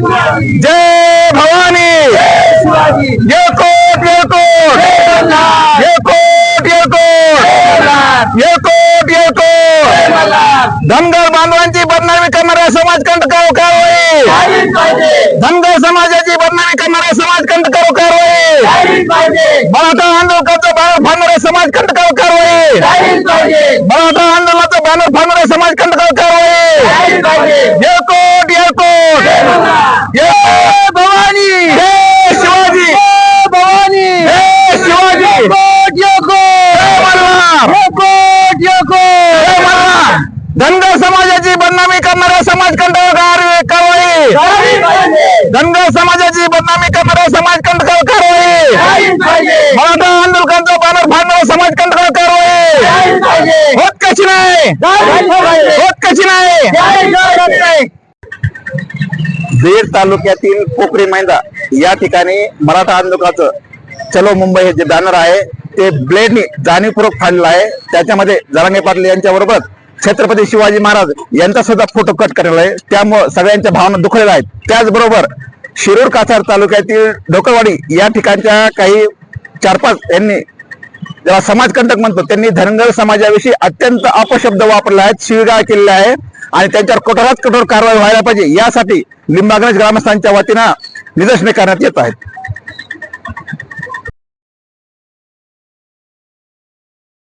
जय भवानी। येळकोट येळकोट येळकोट येळकोट येळकोट येळकोट धनगर बांधवांची बदनामी करणाऱ्या समाज कंटकावर कारवाई धनगर समाजाची बदनामी करणाऱ्या समाज कंटकावर कारवाई मराठा आंदोलकाचा बॅनर फाडणाऱ्या समाज कंटकावर कारवाई मराठा आंदोलनाचा बॅनर फाडणाऱ्या समाज कंटकावर कारवाई येळकोट येळकोट जय भवानी जय शिवाजी जय भवानी जय शिवाजी जय मल्हार मल्हार धनगर समाजाची बदनामी करणाऱ्या समाज कंटकावर कारवाई! धनगर समाजाची बदनामी करणाऱ्या समाज कंटकावर कारवाई मराठा आंदोलकांचा बॅनर फाडणाऱ्या समाज कंटकावर कारवाई होत कशी नाही? होत कशी नाही? बीड तालुक्यातील कोकरी मैदा या ठिकाणी मराठा आंदोलकाचं चलो मुंबई हे जे बॅनर आहे ते ब्लेडनी जाणीवपूर्वक फाडलेलं आहे. त्याच्यामध्ये जरांगे पाटील यांच्या बरोबर छत्रपती शिवाजी महाराज यांचा सुद्धा फोटो कट केलेला आहे. त्यामुळे सगळ्यांच्या भावना दुखलेल्या आहेत. त्याचबरोबर शिरूर कासार तालुक्यातील ढोकरवाडी या ठिकाणच्या काही चार पाच यांनी ज्याला समाजकंटक म्हणतो त्यांनी धनगर समाजाविषयी अत्यंत अपशब्द वापरले आहेत शिवीगाळ केलेला आहे आणि त्यांच्यावर कठोरात कठोर कारवाई व्हायला पाहिजे. यासाठी लिंबागणेश ग्रामस्थांच्या वतीनं निदर्शने करण्यात येत आहेत.